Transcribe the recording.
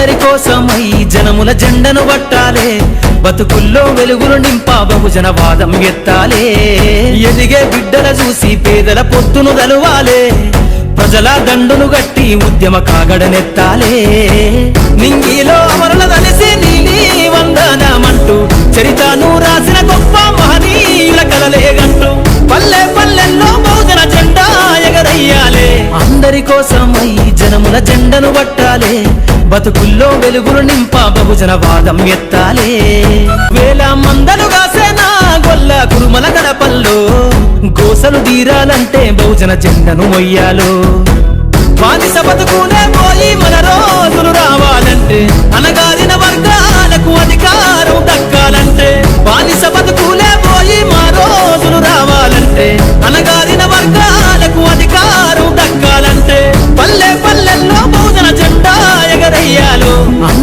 అందరి కోసమై జనముల జెండను పట్టాలే. బతుకుల్లో వెలుగులు నింపా బహుజన వాదం ఎత్తాలే. ఎదిగే బిడ్డల చూసి పేదల పొత్తును దలువాలే. ప్రజల దండును గట్టి ఉద్యమ కాగడనెత్తాలే. నింగిలో అమరుల తలసి నీలి వందనమంటూ చరితను రాసిన గొప్ప మహనీయుల కలలేగంటూ పల్లె పల్లెల్లో బహుజన జెండా ఎగరయ్యాలే. అందరి కోసమై జనముల జెండను పట్టాలే. బతుకుల్లో వెలుగులు నింపా బహుజన వాదం ఎత్తాలే. వేల మందలు కాసేనా గొల్ల కురుమల గడపల్లో గోసలు తీరాలంటే బహుజన జెండను మొయ్యాలో.